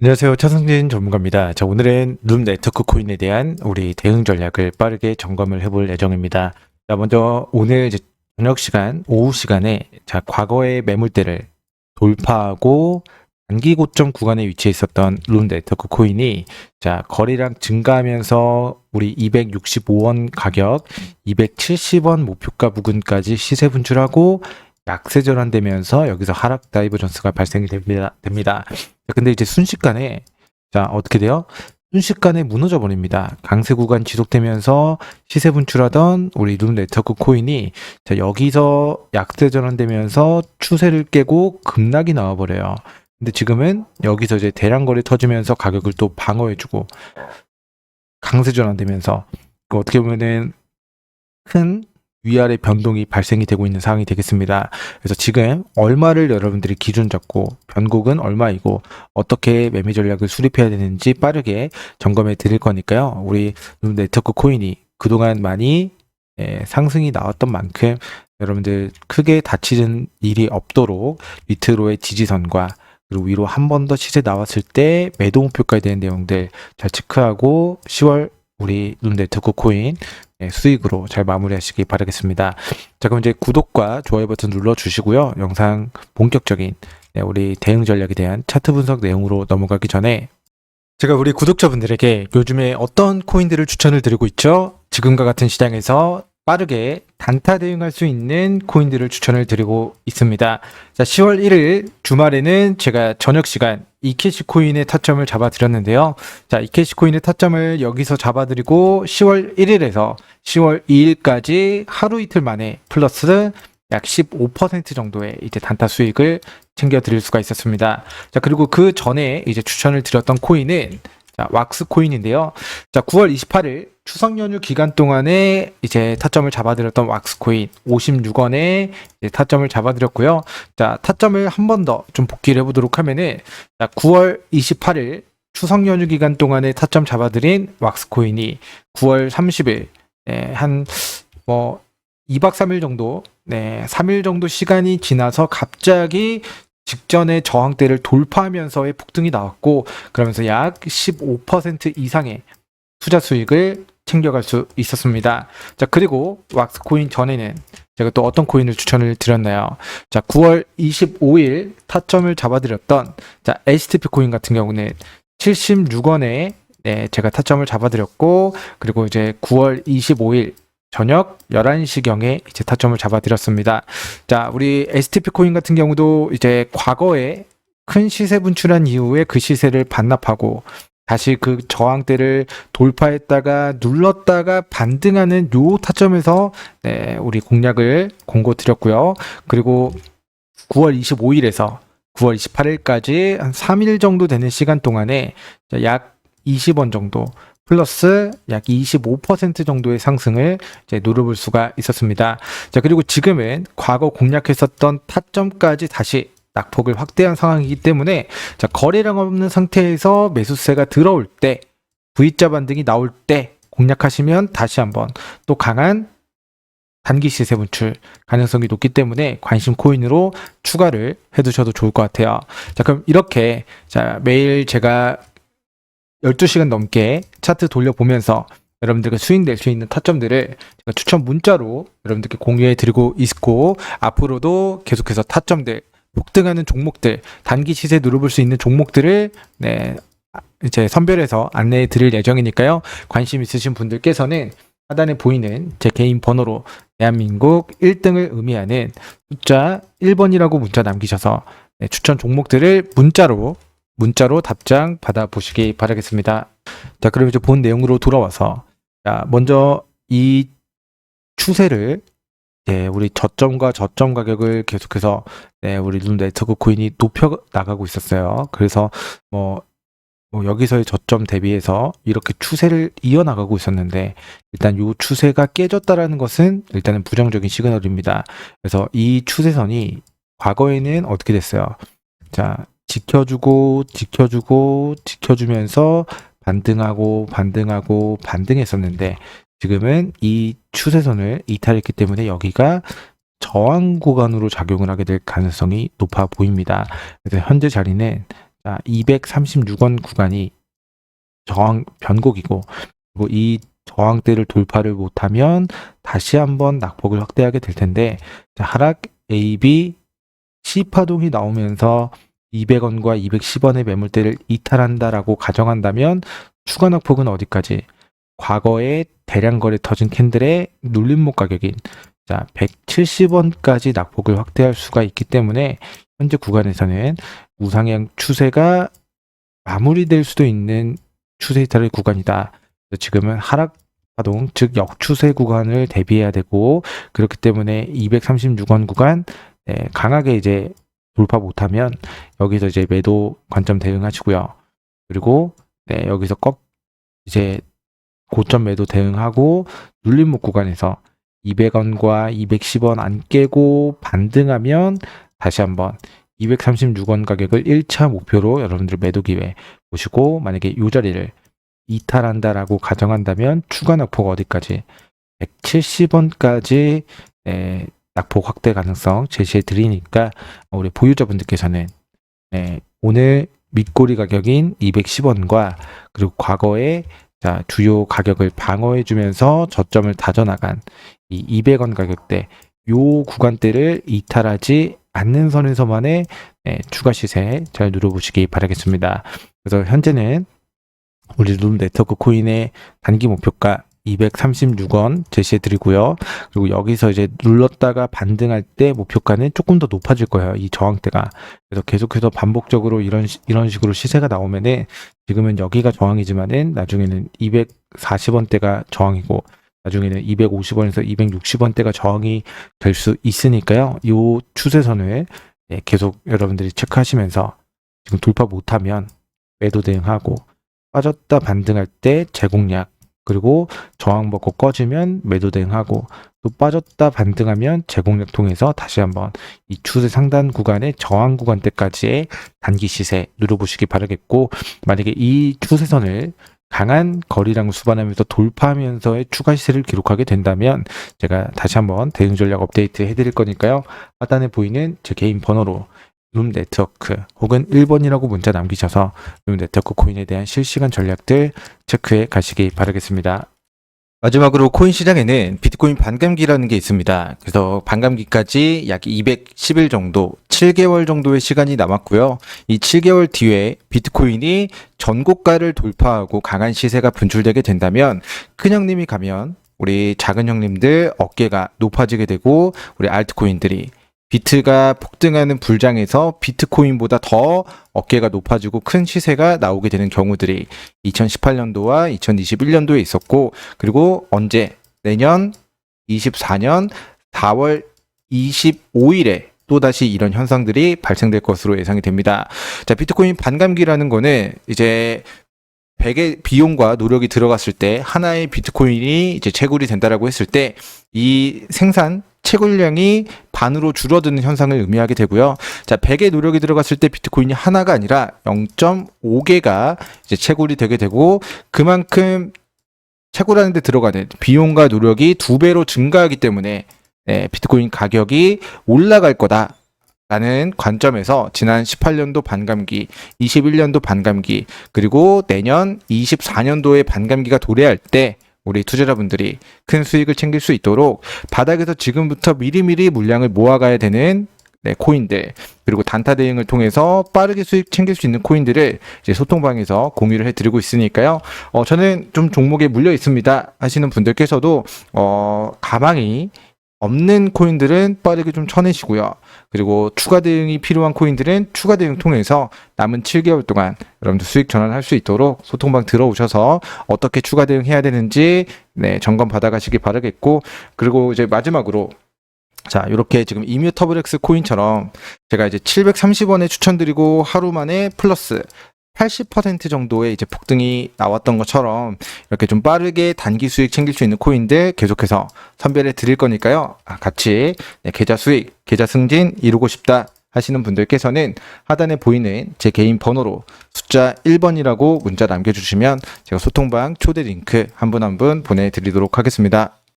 안녕하세요. 차승진 전문가입니다. 자, 오늘은 룸 네트워크 코인에 대한 우리 대응 전략을 빠르게 점검을 해볼 예정입니다. 자, 먼저 오늘 저녁 시간, 오후 시간에 자, 과거의 매물대를 돌파하고 단기 고점 구간에 위치해 있었던 룸 네트워크 코인이 자, 거래량 증가하면서 우리 265원 가격, 270원 목표가 부근까지 시세 분출하고 약세 전환되면서 여기서 하락 다이버전스가 발생이 됩니다. 됩니다. 자, 근데 이제 순식간에 자 어떻게 돼요? 순식간에 무너져 버립니다. 강세 구간 지속되면서 시세 분출하던 우리 룸 네트워크 코인이 자 여기서 약세 전환되면서 추세를 깨고 급락이 나와 버려요. 근데 지금은 여기서 이제 대량 거래 터지면서 가격을 또 방어해주고 강세 전환되면서 그 어떻게 보면은 큰 위아래 변동이 발생이 되고 있는 상황이 되겠습니다. 그래서 지금 얼마를 여러분들이 기준 잡고 변곡은 얼마이고 어떻게 매매 전략을 수립해야 되는지 빠르게 점검해 드릴 거니까요. 우리 네트워크 코인이 그동안 많이 예, 상승이 나왔던 만큼 여러분들 크게 다치는 일이 없도록 밑으로의 지지선과 그리고 위로 한 번 더 시세 나왔을 때 매도 목표까지 되는 내용들 잘 체크하고 10월 우리 룸 네트워크 코인 예, 수익으로 잘 마무리하시기 바라겠습니다. 자 그럼 이제 구독과 좋아요 버튼 눌러주시고요. 영상 본격적인 네, 우리 대응 전략에 대한 차트 분석 내용으로 넘어가기 전에 제가 우리 구독자분들에게 요즘에 어떤 코인들을 추천을 드리고 있죠? 지금과 같은 시장에서 빠르게 단타 대응할 수 있는 코인들을 추천을 드리고 있습니다. 자, 10월 1일 주말에는 제가 저녁 시간 이캐시 코인의 타점을 잡아 드렸는데요. 자, 이캐시 코인의 타점을 여기서 잡아 드리고 10월 1일에서 10월 2일까지 하루 이틀 만에 플러스 약 15% 정도의 이제 단타 수익을 챙겨 드릴 수가 있었습니다. 자, 그리고 그 전에 이제 추천을 드렸던 코인은 자, 왁스 코인인데요. 자, 9월 28일 추석 연휴 기간 동안에 이제 타점을 잡아드렸던 왁스 코인 56원에 타점을 잡아드렸고요. 자, 타점을 한 번 더 좀 복귀를 해보도록 하면은 자, 9월 28일 추석 연휴 기간 동안에 타점 잡아드린 왁스 코인이 9월 30일 네, 한뭐 2박 3일 정도, 네, 3일 정도 시간이 지나서 갑자기 직전의 저항대를 돌파하면서의 폭등이 나왔고 그러면서 약 15% 이상의 투자 수익을 챙겨갈 수 있었습니다. 자 그리고 왁스 코인 전에는 제가 또 어떤 코인을 추천을 드렸나요? 자 9월 25일 타점을 잡아드렸던 자 HTP 코인 같은 경우는 76원에 네, 제가 타점을 잡아드렸고 그리고 이제 9월 25일 저녁 11시경에 이제 타점을 잡아드렸습니다. 자, 우리 STP 코인 같은 경우도 이제 과거에 큰 시세 분출한 이후에 그 시세를 반납하고 다시 그 저항대를 돌파했다가 눌렀다가 반등하는 요 타점에서 네, 우리 공략을 공고 드렸고요. 그리고 9월 25일에서 9월 28일까지 한 3일 정도 되는 시간 동안에 약 20원 정도 플러스 약 25% 정도의 상승을 이제 누려볼 수가 있었습니다. 자, 그리고 지금은 과거 공략했었던 타점까지 다시 낙폭을 확대한 상황이기 때문에 자, 거래량 없는 상태에서 매수세가 들어올 때 V자 반등이 나올 때 공략하시면 다시 한번 또 강한 단기 시세 분출 가능성이 높기 때문에 관심 코인으로 추가를 해두셔도 좋을 것 같아요. 자, 그럼 이렇게 자 매일 제가 12시간 넘게 차트 돌려보면서 여러분들과 수익 낼수 있는 타점들을 제가 추천 문자로 여러분들께 공유해 드리고 있고 앞으로도 계속해서 타점들 폭등하는 종목들 단기 시세 누려볼 수 있는 종목들을 네 이제 선별해서 안내해 드릴 예정이니까요. 관심 있으신 분들께서는 하단에 보이는 제 개인 번호로 대한민국 1등을 의미하는 숫자 1번이라고 문자 남기셔서 네, 추천 종목들을 문자로 문자로 답장 받아보시기 바라겠습니다. 자, 그럼 이제 본 내용으로 돌아와서, 자, 먼저 이 추세를, 네, 우리 저점과 저점 가격을 계속해서, 네, 우리 룸 네트워크 코인이 높여 나가고 있었어요. 그래서 뭐, 뭐 여기서의 저점 대비해서 이렇게 추세를 이어나가고 있었는데 일단 이 추세가 깨졌다라는 것은 일단은 부정적인 시그널입니다. 그래서 이 추세선이 과거에는 어떻게 됐어요? 자, 지켜주고 지켜주고 지켜주면서 반등하고 반등하고 반등했었는데 지금은 이 추세선을 이탈했기 때문에 여기가 저항 구간으로 작용을 하게 될 가능성이 높아 보입니다. 그래서 현재 자리는 236원 구간이 저항 변곡이고 그리고 이 저항대를 돌파를 못하면 다시 한번 낙폭을 확대하게 될 텐데 자, 하락 AB C 파동이 나오면서 200원과 210원의 매물대를 이탈한다라고 가정한다면 추가 낙폭은 어디까지? 과거에 대량 거래 터진 캔들의 눌림목 가격인 자 170원까지 낙폭을 확대할 수가 있기 때문에 현재 구간에서는 우상향 추세가 마무리될 수도 있는 추세 이탈의 구간이다. 지금은 하락 파동 즉 역추세 구간을 대비해야 되고 그렇기 때문에 236원 구간 네, 강하게 이제 돌파 못하면 여기서 이제 매도 관점 대응하시고요. 그리고 네, 여기서 꺾 이제 고점 매도 대응하고 눌림목 구간에서 200원과 210원 안 깨고 반등하면 다시 한번 236원 가격을 1차 목표로 여러분들 매도 기회 보시고 만약에 이 자리를 이탈한다라고 가정한다면 추가 낙폭 어디까지 170원까지 네, 낙폭 확대 가능성 제시해 드리니까 우리 보유자분들께서는 네, 오늘 밑꼬리 가격인 210원과 그리고 과거에 자, 주요 가격을 방어해 주면서 저점을 다져나간 이 200원 가격대 요 구간대를 이탈하지 않는 선에서만의 네, 추가 시세 잘 누려보시기 바라겠습니다. 그래서 현재는 우리 룸 네트워크 코인의 단기 목표가 236원 제시해 드리고요. 그리고 여기서 이제 눌렀다가 반등할 때 목표가는 조금 더 높아질 거예요. 이 저항대가. 그래서 계속해서 반복적으로 이런 시- 이런 식으로 시세가 나오면은 지금은 여기가 저항이지만은 나중에는 240원대가 저항이고 나중에는 250원에서 260원대가 저항이 될 수 있으니까요. 이 추세선을 네, 계속 여러분들이 체크하시면서 지금 돌파 못하면 매도 대응하고 빠졌다 반등할 때 제공약 그리고 저항 먹고 꺼지면 매도 대응하고 또 빠졌다 반등하면 제공력 통해서 다시 한번 이 추세 상단 구간의 저항 구간대까지의 단기 시세 누려보시기 바라겠고 만약에 이 추세선을 강한 거리랑 수반하면서 돌파하면서의 추가 시세를 기록하게 된다면 제가 다시 한번 대응 전략 업데이트 해드릴 거니까요. 하단에 보이는 제 개인 번호로 룸 네트워크 혹은 1번이라고 문자 남기셔서 룸 네트워크 코인에 대한 실시간 전략들 체크해 가시기 바라겠습니다. 마지막으로 코인 시장에는 비트코인 반감기라는 게 있습니다. 그래서 반감기까지 약 210일 정도, 7개월 정도의 시간이 남았고요. 이 7개월 뒤에 비트코인이 전고가를 돌파하고 강한 시세가 분출되게 된다면 큰 형님이 가면 우리 작은 형님들 어깨가 높아지게 되고 우리 알트코인들이 비트가 폭등하는 불장에서 비트코인보다 더 어깨가 높아지고 큰 시세가 나오게 되는 경우들이 2018년도와 2021년도에 있었고 그리고 언제 내년 24년 4월 25일에 또다시 이런 현상들이 발생될 것으로 예상이 됩니다. 자, 비트코인 반감기라는 거는 이제 100의 비용과 노력이 들어갔을 때 하나의 비트코인이 이제 채굴이 된다라고 했을 때 이 생산 채굴량이 반으로 줄어드는 현상을 의미하게 되고요. 자, 100의 노력이 들어갔을 때 비트코인이 하나가 아니라 0.5개가 이제 채굴이 되게 되고 그만큼 채굴하는 데 들어가는 비용과 노력이 두 배로 증가하기 때문에 네, 비트코인 가격이 올라갈 거다. 라는 관점에서 지난 18년도 반감기, 21년도 반감기, 그리고 내년 24년도에 반감기가 도래할 때 우리 투자자분들이 큰 수익을 챙길 수 있도록 바닥에서 지금부터 미리미리 물량을 모아가야 되는 네, 코인들 그리고 단타 대응을 통해서 빠르게 수익 챙길 수 있는 코인들을 이제 소통방에서 공유를 해드리고 있으니까요. 어, 저는 좀 종목에 물려 있습니다 하시는 분들께서도 어, 가망이 없는 코인들은 빠르게 좀 쳐내시고요. 그리고 추가 대응이 필요한 코인들은 추가 대응 통해서 남은 7개월 동안 여러분들 수익 전환할 수 있도록 소통방 들어오셔서 어떻게 추가 대응해야 되는지 네, 점검 받아가시기 바라겠고 그리고 이제 마지막으로 자, 이렇게 지금 이뮤터블엑스 코인처럼 제가 이제 730원에 추천드리고 하루 만에 플러스 80% 정도의 이제 폭등이 나왔던 것처럼 이렇게 좀 빠르게 단기 수익 챙길 수 있는 코인들 계속해서 선별해 드릴 거니까요. 아, 같이 네, 계좌 수익, 계좌 승진 이루고 싶다 하시는 분들께서는 하단에 보이는 제 개인 번호로 숫자 1번이라고 문자 남겨주시면 제가 소통방 초대 링크 한 분 한 분 보내드리도록 하겠습니다.